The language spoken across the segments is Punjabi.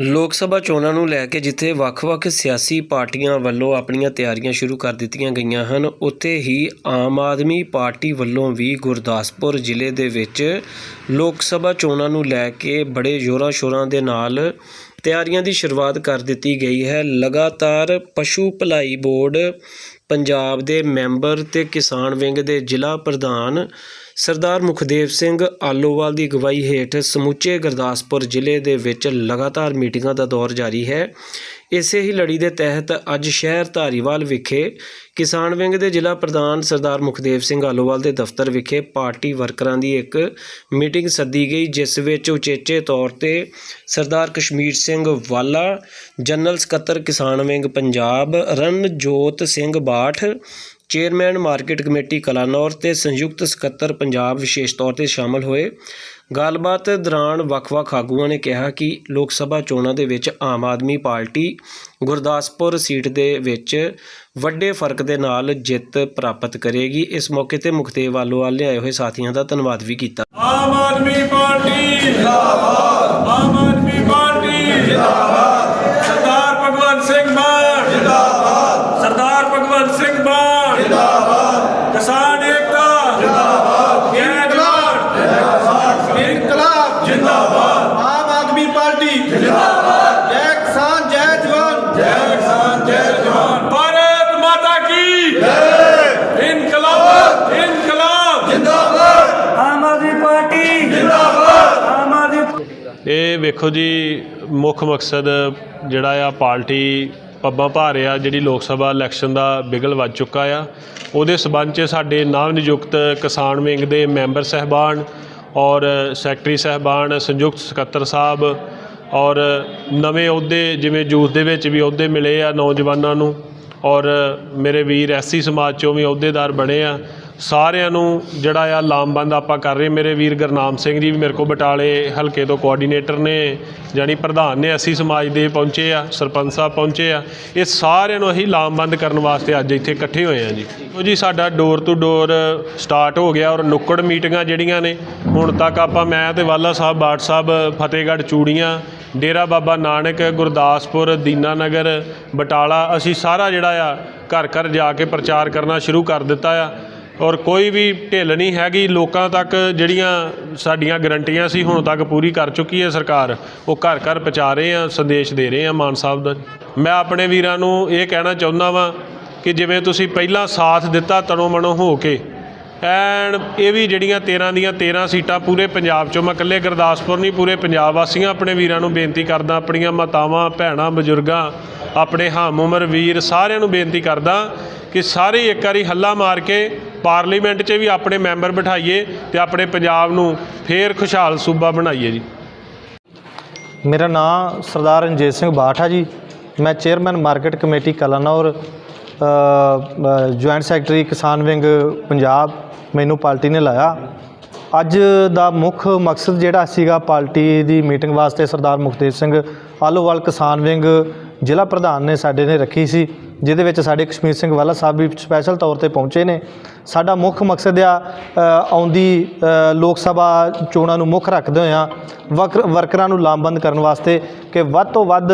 ਲੋਕ ਸਭਾ ਚੋਣਾਂ ਨੂੰ ਲੈ ਕੇ ਜਿੱਥੇ ਵੱਖ-ਵੱਖ ਸਿਆਸੀ ਪਾਰਟੀਆਂ ਵੱਲੋਂ ਆਪਣੀਆਂ ਤਿਆਰੀਆਂ ਸ਼ੁਰੂ ਕਰ ਦਿੱਤੀਆਂ ਗਈਆਂ ਹਨ, ਉੱਥੇ ਹੀ ਆਮ ਆਦਮੀ ਪਾਰਟੀ ਵੱਲੋਂ ਵੀ ਗੁਰਦਾਸਪੁਰ ਜ਼ਿਲ੍ਹੇ ਦੇ ਵਿੱਚ ਲੋਕ ਸਭਾ ਚੋਣਾਂ ਨੂੰ ਲੈ ਕੇ ਬੜੇ ਜ਼ੋਰਾਂ ਸ਼ੋਰਾਂ ਦੇ ਨਾਲ ਤਿਆਰੀਆਂ ਦੀ ਸ਼ੁਰੂਆਤ ਕਰ ਦਿੱਤੀ ਗਈ ਹੈ। ਲਗਾਤਾਰ ਪਸ਼ੂ ਭਲਾਈ ਬੋਰਡ, ਪੰਜਾਬ ਦੇ ਮੈਂਬਰ ਤੇ ਕਿਸਾਨ ਵਿੰਗ ਦੇ ਜ਼ਿਲ੍ਹਾ ਪ੍ਰਧਾਨ ਸਰਦਾਰ ਮੁਖਦੇਵ ਸਿੰਘ ਆਲੋਵਾਲ ਦੀ ਅਗਵਾਈ ਹੇਠ ਸਮੁੱਚੇ ਗੁਰਦਾਸਪੁਰ ਜ਼ਿਲ੍ਹੇ ਦੇ ਵਿੱਚ ਲਗਾਤਾਰ ਮੀਟਿੰਗਾਂ ਦਾ ਦੌਰ ਜਾਰੀ ਹੈ। ਇਸੇ ਹੀ ਲੜੀ ਦੇ ਤਹਿਤ ਅੱਜ ਸ਼ਹਿਰ ਧਾਰੀਵਾਲ ਵਿਖੇ ਕਿਸਾਨ ਵਿੰਗ ਦੇ ਜ਼ਿਲ੍ਹਾ ਪ੍ਰਧਾਨ ਸਰਦਾਰ ਮੁਖਦੇਵ ਸਿੰਘ ਆਲੋਵਾਲ ਦੇ ਦਫ਼ਤਰ ਵਿਖੇ ਪਾਰਟੀ ਵਰਕਰਾਂ ਦੀ ਇੱਕ ਮੀਟਿੰਗ ਸੱਦੀ ਗਈ, ਜਿਸ ਵਿੱਚ ਉਚੇਚੇ ਤੌਰ ਤੇ ਸਰਦਾਰ ਕਸ਼ਮੀਰ ਸਿੰਘ ਵਾਲਾ, ਜਨਰਲ ਸਕੱਤਰ ਕਿਸਾਨ wing Punjab, Ranjot Singh Bath chairman market committee Kalanaur ਤੇ ਸੰਯੁਕਤ ਸਕੱਤਰ ਪੰਜਾਬ ਵਿਸ਼ੇਸ਼ ਤੌਰ ਤੇ ਸ਼ਾਮਲ ਹੋਏ। ਗੱਲਬਾਤ ਦੌਰਾਨ ਵੱਖ-ਵੱਖ ਆਗੂਆਂ ਨੇ ਕਿਹਾ ਕਿ ਲੋਕ ਸਭਾ ਚੋਣਾਂ ਦੇ ਵਿੱਚ ਆਮ ਆਦਮੀ ਪਾਰਟੀ ਗੁਰਦਾਸਪੁਰ ਸੀਟ ਦੇ ਵਿੱਚ ਵੱਡੇ ਫ਼ਰਕ ਦੇ ਨਾਲ ਜਿੱਤ ਪ੍ਰਾਪਤ ਕਰੇਗੀ। ਇਸ ਮੌਕੇ ਤੇ ਮੁਖਤੇਵ ਆਲੋਵਾਲ ਨੇ ਹੋਏ ਸਾਥੀਆਂ ਦਾ ਧੰਨਵਾਦ ਵੀ ਕੀਤਾ। ਆਮ ਆਦਮੀ ਪਾਰਟੀ ਜਿੰਦਾਬਾਦ। ਵੇਖੋ ਜੀ, ਮੁੱਖ ਮਕਸਦ ਜਿਹੜਾ ਆ ਪਾਰਟੀ ਪੱਬਾਂ ਭਾਰ ਆ, ਜਿਹੜੀ ਲੋਕ ਸਭਾ ਇਲੈਕਸ਼ਨ ਦਾ ਬਿਗਲ ਵੱਜ ਚੁੱਕਾ ਆ। ਉਹਦੇ ਸਬੰਧ 'ਚ ਸਾਡੇ ਨਵ ਨਿਯੁਕਤ ਕਿਸਾਨ ਵਿੰਗ ਦੇ ਮੈਂਬਰ ਸਹਿਬਾਨ ਔਰ ਸੈਕਟਰੀ ਸਹਿਬਾਨ ਸੰਯੁਕਤ ਸਕੱਤਰ ਸਾਹਿਬ ਔਰ ਨਵੇਂ ਅਹੁਦੇ, ਜਿਵੇਂ ਯੂਥ ਦੇ ਵਿੱਚ ਵੀ ਅਹੁਦੇ ਮਿਲੇ ਆ ਨੌਜਵਾਨਾਂ ਨੂੰ ਔਰ ਮੇਰੇ ਵੀਰ ਐਸਸੀ ਸਮਾਜ ਚੋਂ ਵੀ ਅਹੁਦੇਦਾਰ ਬਣੇ ਆ। ਸਾਰਿਆਂ ਨੂੰ ਜਿਹੜਾ ਆ ਲਾਮਬੰਦ ਆਪਾਂ ਕਰ ਰਹੇ ਮੇਰੇ ਵੀਰ ਗੁਰਨਾਮ ਸਿੰਘ ਜੀ ਵੀ ਮੇਰੇ ਕੋਲ ਬਟਾਲੇ ਹਲਕੇ ਤੋਂ ਕੋਆਰਡੀਨੇਟਰ ਨੇ ਜਾਨੀ ਪ੍ਰਧਾਨ ਨੇ, ਅਸੀਂ ਸਮਾਜ ਦੇ ਪਹੁੰਚੇ ਆ, ਸਰਪੰਚ ਸਾਹਿਬ ਪਹੁੰਚੇ ਆ। ਇਹ ਸਾਰਿਆਂ ਨੂੰ ਅਸੀਂ ਲਾਮਬੰਦ ਕਰਨ ਵਾਸਤੇ ਅੱਜ ਇੱਥੇ ਇਕੱਠੇ ਹੋਏ ਆ ਜੀ। ਉਹ ਜੀ, ਸਾਡਾ ਡੋਰ ਟੂ ਡੋਰ ਸਟਾਰਟ ਹੋ ਗਿਆ ਔਰ ਨੁੱਕੜ ਮੀਟਿੰਗਾਂ ਜਿਹੜੀਆਂ ਨੇ, ਹੁਣ ਤੱਕ ਆਪਾਂ ਮੈਂ ਤੇ ਵਾਲਾ ਸਾਹਿਬ ਬਾਟ ਸਾਹਿਬ, ਫਤਿਹਗੜ੍ਹ ਚੂੜੀਆਂ, ਡੇਰਾ ਬਾਬਾ ਨਾਨਕ, ਗੁਰਦਾਸਪੁਰ, ਦੀਨਾਨਗਰ, ਬਟਾਲਾ, ਅਸੀਂ ਸਾਰਾ ਜਿਹੜਾ ਆ ਘਰ ਘਰ ਜਾ ਕੇ ਪ੍ਰਚਾਰ ਕਰਨਾ ਸ਼ੁਰੂ ਕਰ ਦਿੱਤਾ ਆ। ਔਰ ਕੋਈ ਵੀ ਢਿੱਲ ਨਹੀਂ ਹੈਗੀ, ਲੋਕਾਂ ਤੱਕ ਜਿਹੜੀਆਂ ਸਾਡੀਆਂ ਗਰੰਟੀਆਂ ਸੀ ਹੁਣ ਤੱਕ ਪੂਰੀ ਕਰ ਚੁੱਕੀ ਹੈ ਸਰਕਾਰ, ਉਹ ਘਰ ਘਰ ਪਹੁੰਚਾ ਰਹੇ ਆ, ਸੰਦੇਸ਼ ਦੇ ਰਹੇ ਆ ਮਾਨ ਸਾਹਿਬ ਦਾ। ਮੈਂ ਆਪਣੇ ਵੀਰਾਂ ਨੂੰ ਇਹ ਕਹਿਣਾ ਚਾਹੁੰਦਾ ਵਾਂ ਕਿ ਜਿਵੇਂ ਤੁਸੀਂ ਪਹਿਲਾਂ ਸਾਥ ਦਿੱਤਾ ਤਣੋ ਮਣੋ ਹੋ ਕੇ ਐਂਡ ਇਹ ਵੀ ਜਿਹੜੀਆਂ 13 ਦੀਆਂ 13 ਸੀਟਾਂ ਪੂਰੇ ਪੰਜਾਬ ਚੋਂ, ਮੈਂ ਇਕੱਲੇ ਗੁਰਦਾਸਪੁਰ ਨਹੀਂ, ਪੂਰੇ ਪੰਜਾਬ ਵਾਸੀਆਂ ਆਪਣੇ ਵੀਰਾਂ ਨੂੰ ਬੇਨਤੀ ਕਰਦਾ, ਆਪਣੀਆਂ ਮਾਤਾਵਾਂ, ਭੈਣਾਂ, ਬਜ਼ੁਰਗਾਂ, ਆਪਣੇ ਹਮ ਉਮਰ ਵੀਰ ਸਾਰਿਆਂ ਨੂੰ ਬੇਨਤੀ ਕਰਦਾ ਕਿ ਸਾਰੇ ਇੱਕ ਵਾਰੀ ਹੱਲਾ ਮਾਰ ਕੇ ਪਾਰਲੀਮੈਂਟ 'ਚ ਵੀ ਆਪਣੇ ਮੈਂਬਰ ਬਿਠਾਈਏ ਤੇ ਆਪਣੇ ਪੰਜਾਬ ਨੂੰ ਫੇਰ ਖੁਸ਼ਹਾਲ ਸੂਬਾ ਬਣਾਈਏ ਜੀ। ਮੇਰਾ ਨਾਮ ਸਰਦਾਰ ਰਣਜੀਤ ਸਿੰਘ ਬਾਠਾ ਜੀ। ਮੈਂ chairman market committee Kalanaur joint secretary ਕਿਸਾਨ ਵਿੰਗ ਪੰਜਾਬ ਮੈਨੂੰ ਪਾਰਟੀ ਨੇ ਲਾਇਆ। ਅੱਜ ਦਾ ਮੁੱਖ ਮਕਸਦ ਜਿਹੜਾ ਸੀਗਾ ਪਾਰਟੀ ਦੀ ਮੀਟਿੰਗ ਵਾਸਤੇ ਸਰਦਾਰ ਮੁਖਤੇਜ ਸਿੰਘ ਆਲੋਵਾਲ ਕਿਸਾਨ ਵਿੰਗ ਜ਼ਿਲ੍ਹਾ ਪ੍ਰਧਾਨ ਨੇ ਸਾਡੇ ਨੇ ਰੱਖੀ ਸੀ। ਜਿਹਦੇ ਵਿੱਚ ਸਾਡੇ ਕਸ਼ਮੀਰ ਸਿੰਘ ਵਾਲਾ ਸਾਹਿਬ ਵੀ ਸਪੈਸ਼ਲ ਤੌਰ ਤੇ ਪਹੁੰਚੇ ਨੇ। ਸਾਡਾ ਮੁੱਖ ਮਕਸਦ ਆ ਆਉਂਦੀ ਲੋਕ ਸਭਾ ਚੋਣਾਂ ਨੂੰ ਮੁੱਖ ਰੱਖਦੇ ਹੋਇਆਂ ਵਰਕ- ਵਰਕਰਾਂ ਨੂੰ ਲਾਮਬੰਦ ਕਰਨ ਵਾਸਤੇ ਕਿ ਵੱਧ ਤੋਂ ਵੱਧ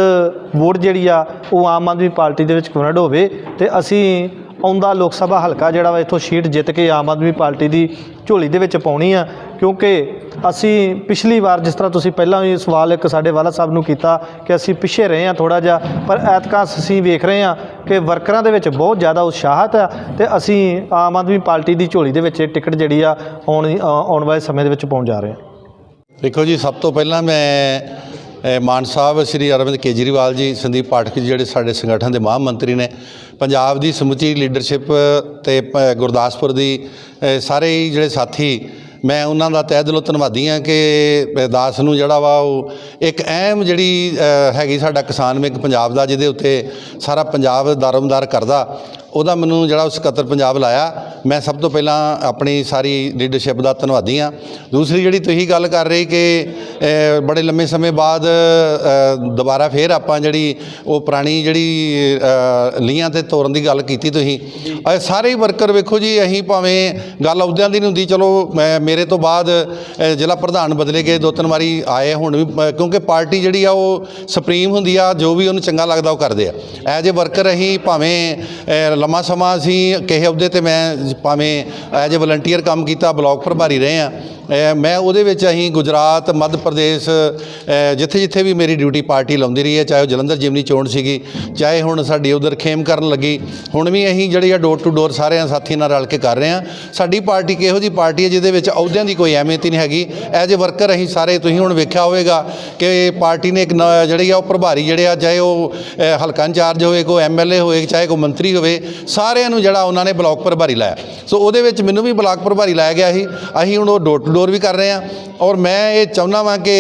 ਵੋਟ ਜਿਹੜੀ ਆ, ਉਹ ਆਮ ਆਦਮੀ ਪਾਰਟੀ ਦੇ ਵਿੱਚ ਕਨਵਰਟ ਹੋਵੇ ਤੇ ਅਸੀਂ ਆਉਂਦਾ ਲੋਕ ਸਭਾ ਹਲਕਾ ਜਿਹੜਾ ਵਾ ਇੱਥੋਂ ਸੀਟ ਜਿੱਤ ਕੇ ਆਮ ਆਦਮੀ ਪਾਰਟੀ ਦੀ ਝੋਲੀ ਦੇ ਵਿੱਚ ਪਾਉਣੀ ਆ। ਕਿਉਂਕਿ ਅਸੀਂ ਪਿਛਲੀ ਵਾਰ ਜਿਸ ਤਰ੍ਹਾਂ ਤੁਸੀਂ ਪਹਿਲਾਂ ਵੀ ਸਵਾਲ ਇੱਕ ਸਾਡੇ ਵਾਲਾ ਸਾਹਿਬ ਨੂੰ ਕੀਤਾ ਕਿ ਅਸੀਂ ਪਿੱਛੇ ਰਹੇ ਹਾਂ ਥੋੜਾ ਜਿਹਾ, ਪਰ ਐਤਕਾਂ ਅਸੀਂ ਵੇਖ ਰਹੇ ਹਾਂ ਕਿ ਵਰਕਰਾਂ ਦੇ ਵਿੱਚ ਬਹੁਤ ਜ਼ਿਆਦਾ ਉਤਸ਼ਾਹਤ ਆ ਤੇ ਅਸੀਂ ਆਮ ਆਦਮੀ ਪਾਰਟੀ ਦੀ ਝੋਲੀ ਦੇ ਵਿੱਚ ਇਹ ਟਿਕਟ ਜਿਹੜੀ ਆ ਆਉਣ ਆਉਣ ਵਾਲੇ ਸਮੇਂ ਦੇ ਵਿੱਚ ਪਾਉਣ ਜਾ ਰਹੇ ਹਾਂ ਦੇਖੋ ਜੀ, ਸਭ ਤੋਂ ਪਹਿਲਾਂ ਮੈਂ ਮਾਨ ਸਾਹਿਬ ਸ੍ਰੀ ਅਰਵਿੰਦ ਕੇਜਰੀਵਾਲ ਜੀ ਸੰਦੀਪ ਪਾਠਕ ਜੀ ਜਿਹੜੇ ਸਾਡੇ ਸੰਗਠਨ ਦੇ ਮਹਾਨ ਮੰਤਰੀ ਨੇ ਪੰਜਾਬ ਦੀ ਸਮੁੱਚੀ ਲੀਡਰਸ਼ਿਪ ਤੇ ਪ- ਗੁਰਦਾਸਪੁਰ ਦੀ ਸਾਰੇ ਹੀ ਜਿਹੜੇ ਸਾਥੀ ਮੈਂ ਉਹਨਾਂ ਦਾ ਤਹਿ ਦਿਲੋਂ ਧੰਨਵਾਦੀ ਹਾਂ ਕਿ ਅ, ਦਾਸ ਨੂੰ ਜਿਹੜਾ ਵਾ ਉਹ ਇੱਕ ਅਹਿਮ ਜਿਹੜੀ ਹੈਗੀ ਸਾਡਾ ਕਿਸਾਨ ਵਿੰਗ ਪੰਜਾਬ ਦਾ ਜਿਹਦੇ ਉੱਤੇ ਸਾਰਾ ਪੰਜਾਬ ਦਰਮਦਾਰ ਕਰਦਾ। ਉਹਦਾ ਮੈਨੂੰ ਜਿਹੜਾ ਉਹ ਸਕੱਤਰ ਪੰਜਾਬ ਲਾਇਆ ਮੈਂ ਸਭ ਤੋਂ ਪਹਿਲਾਂ ਆਪਣੀ ਸਾਰੀ ਲੀਡਰਸ਼ਿਪ ਦਾ ਧੰਨਵਾਦੀ ਹਾਂ। ਦੂਸਰੀ ਜਿਹੜੀ ਤੁਸੀਂ ਗੱਲ ਕਰ ਰਹੇ ਕਿ ਬੜੇ ਲੰਮੇ ਸਮੇਂ ਬਾਅਦ ਦੁਬਾਰਾ ਫੇਰ ਆਪਾਂ ਜਿਹੜੀ ਉਹ ਪੁਰਾਣੀ ਜਿਹੜੀ ਅ, ਲੀਹਾਂ ਤੇ ਤੋਰਨ ਦੀ ਗੱਲ ਕੀਤੀ ਤੁਸੀਂ। ਸਾਰੇ ਵਰਕਰ ਵੇਖੋ ਜੀ ਅਸੀਂ ਭਾਵੇਂ ਗੱਲ ਅਹੁਦਿਆਂ ਦੀ ਨਹੀਂ ਹੁੰਦੀ ਚਲੋ ਮੈਂ ਮੇਰੇ ਤੋਂ ਬਾਅਦ ਜ਼ਿਲ੍ਹਾ ਪ੍ਰਧਾਨ ਬਦਲੇ ਗਏ ਦੋ ਤਿੰਨ ਵਾਰੀ ਆਏ ਹੁਣ ਵੀ ਕਿਉਂਕਿ ਪਾਰਟੀ ਜਿਹੜੀ ਆ ਉਹ ਸੁਪਰੀਮ ਹੁੰਦੀ ਆ ਜੋ ਵੀ ਉਹਨੂੰ ਚੰਗਾ ਲੱਗਦਾ ਉਹ ਕਰਦੇ ਆ। ਐਜ ਏ ਵਰਕਰ ਅਸੀਂ ਭਾਵੇਂ ਲੰਮਾ ਸਮਾਂ ਅਸੀਂ ਕਿਸੇ ਅਹੁਦੇ ਤੇ ਮੈਂ ਭਾਵੇਂ ਐਜ ਏ ਵਲੰਟੀਅਰ ਕੰਮ ਕੀਤਾ ਬਲਾਕ ਪ੍ਰਭਾਰੀ ਰਹੇ ਆ ਮੈਂ ਉਹਦੇ ਵਿੱਚ ਅਸੀਂ ਗੁਜਰਾਤ, ਮੱਧ ਪ੍ਰਦੇਸ਼ ਜਿੱਥੇ ਜਿੱਥੇ ਵੀ ਮੇਰੀ ਡਿਊਟੀ ਪਾਰਟੀ ਲਾਉਂਦੀ ਰਹੀ ਹੈ, ਚਾਹੇ ਉਹ ਜਲੰਧਰ ਜਿਮਨੀ ਚੋਣ ਸੀਗੀ, ਚਾਹੇ ਹੁਣ ਸਾਡੀ ਉਧਰ ਖੇਮ ਕਰਨ ਲੱਗੀ, ਹੁਣ ਵੀ ਅਸੀਂ ਜਿਹੜੀ ਆ ਡੋਰ ਟੂ ਡੋਰ ਸਾਰਿਆਂ ਸਾਥੀ ਨਾਲ ਰਲ ਕੇ ਕਰ ਰਹੇ ਹਾਂ। ਸਾਡੀ ਪਾਰਟੀ ਕਿਹੋ ਜੀ ਪਾਰਟੀ ਹੈ, ਜਿਹਦੇ ਵਿੱਚ ਅਹੁਦਿਆਂ ਦੀ ਕੋਈ ਅਹਿਮੀਅਤ ਹੀ ਨਹੀਂ ਹੈਗੀ। ਐਜ ਏ ਵਰਕਰ ਅਸੀਂ ਸਾਰੇ, ਤੁਸੀਂ ਹੁਣ ਵੇਖਿਆ ਹੋਵੇਗਾ ਕਿ ਪਾਰਟੀ ਨੇ ਇੱਕ ਨ- ਜਿਹੜੀ ਆ ਉਹ ਪ੍ਰਭਾਰੀ ਜਿਹੜੇ ਆ, ਚਾਹੇ ਉਹ ਹਲਕਾ ਇੰਚਾਰਜ ਹੋਵੇ, ਕੋਈ ਐਮਐਲਏ ਹੋਵੇ, ਚਾਹੇ ਕੋਈ ਮੰਤਰੀ ਹੋਵੇ, ਸਾਰਿਆਂ ਨੂੰ ਜਿਹੜਾ ਉਹਨਾਂ ਨੇ ਬਲਾਕ ਪ੍ਰਭਾਰੀ ਲਾਇਆ। ਸੋ ਉਹਦੇ ਵਿੱਚ ਮੈਨੂੰ ਵੀ ਬਲਾਕ ਪ੍ਰਭਾਰੀ ਲਾਇਆ ਗਿਆ ਸੀ। ਅਸੀਂ ਹੁਣ ਉਹ ਡੋਰ ਟੂ ਡੋਰ ਵੀ ਕਰ ਰਹੇ ਹਾਂ। ਔਰ ਮੈਂ ਇਹ ਚਾਹੁੰਦਾ ਵਾਂ ਕਿ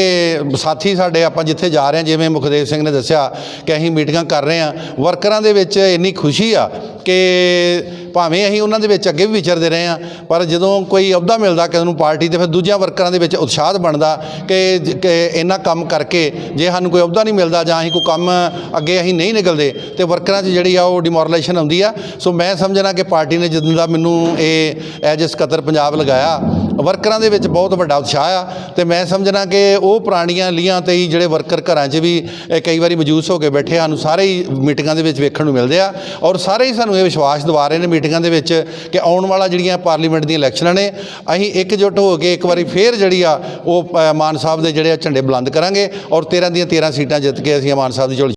ਸਾਥੀ ਸਾਡੇ ਆਪਾਂ ਜਿੱਥੇ ਜਾ ਰਹੇ ਹਾਂ, ਜਿਵੇਂ ਮੁਖਦੇਵ ਸਿੰਘ ਨੇ ਦੱਸਿਆ ਕਿ ਅਸੀਂ ਮੀਟਿੰਗਾਂ ਕਰ ਰਹੇ ਹਾਂ। ਵਰਕਰਾਂ ਦੇ ਵਿੱਚ ਇੰਨੀ ਖੁਸ਼ੀ ਆ ਕਿ ਭਾਵੇਂ ਅਸੀਂ ਉਹਨਾਂ ਦੇ ਵਿੱਚ ਅੱਗੇ ਵੀ ਵਿਚਰਦੇ ਰਹੇ ਹਾਂ, ਪਰ ਜਦੋਂ ਕੋਈ ਅਹੁਦਾ ਮਿਲਦਾ ਕਿਸੇ ਨੂੰ ਪਾਰਟੀ ਤੇ, ਫਿਰ ਦੂਜਿਆਂ ਵਰਕਰਾਂ ਦੇ ਵਿੱਚ ਉਤਸ਼ਾਹ ਬਣਦਾ ਕਿ ਜ- ਇਹਨਾਂ ਕੰਮ ਕਰਕੇ ਜੇ ਸਾਨੂੰ ਕੋਈ ਅਹੁਦਾ ਨਹੀਂ ਮਿਲਦਾ ਜਾਂ ਅਸੀਂ ਕੋਈ ਕੰਮ ਅੱਗੇ ਅਸੀਂ ਨਹੀਂ ਨਿਕਲਦੇ, ਤੇ ਵਰਕਰਾਂ 'ਚ ਜਿਹੜੀ ਆ ਉਹ ਡਿਮੋਰਲੇਸ਼ਨ ਆਉਂਦੀ ਆ। ਸੋ ਮੈਂ ਸਮਝਣਾ ਕਿ ਪਾਰਟੀ ਨੇ ਜਦੋਂ ਦਾ ਮੈਨੂੰ ਇਹ ਐਜ ਸਕੱਤਰ ਪੰਜਾਬ ਲਗਾਇਆ, ਵਰਕਰਾਂ ਦੇ ਵਿੱਚ ਬਹੁਤ ਵੱਡਾ ਉਤਸ਼ਾਹ ਆ, ਤੇ ਮੈਂ ਸਮਝਣਾ ਕਿ ਉਹ ਪੁਰਾਣੀਆਂ ਲੀਹਾਂ ਤੇ ਹੀ ਜਿਹੜੇ ਵਰਕਰ ਘਰਾਂ 'ਚ ਵੀ ਕਈ ਵਾਰੀ ਮੌਜੂਦ ਹੋ ਕੇ ਬੈਠੇ ਸਾਨੂੰ ਸਾਰੇ ਹੀ ਮੀਟਿੰਗਾਂ ਦੇ ਵਿੱਚ ਵੇਖਣ ਨੂੰ ਮਿਲਦੇ ਆ ਔਰ ਸਾਰੇ ਹੀ ਸਾਨੂੰ ਇਹ ਵਿਸ਼ਵਾਸ ਦਿਵਾ ਰਹੇ ਨੇ ਮੀਟਿੰਗਾਂ ਦੇ ਵਿੱਚ ਕਿ ਆਉਣ ਵਾਲਾ ਜਿਹੜੀਆਂ ਪਾਰਲੀਮੈਂਟ ਦੀਆਂ ਇਲੈਕਸ਼ਨਾਂ ਨੇ ਅਸੀਂ ਇਕਜੁੱਟ ਹੋ ਕੇ ਇੱਕ ਵਾਰੀ ਫੇਰ ਜਿਹੜੀ ਆ ਉਹ ਅ, ਮਾਨ ਸਾਹਿਬ ਦੇ ਜਿਹੜੇ ਆ ਝੰਡੇ ਬੁਲੰਦ ਕਰਾਂਗੇ ਔਰ 13 ਦੀਆਂ 13 ਸੀਟਾਂ ਜਿੱਤ ਕੇ ਅਸੀਂ ਮਾਨ ਸਾਹਿਬ ਦੀ ਝੋਲੀ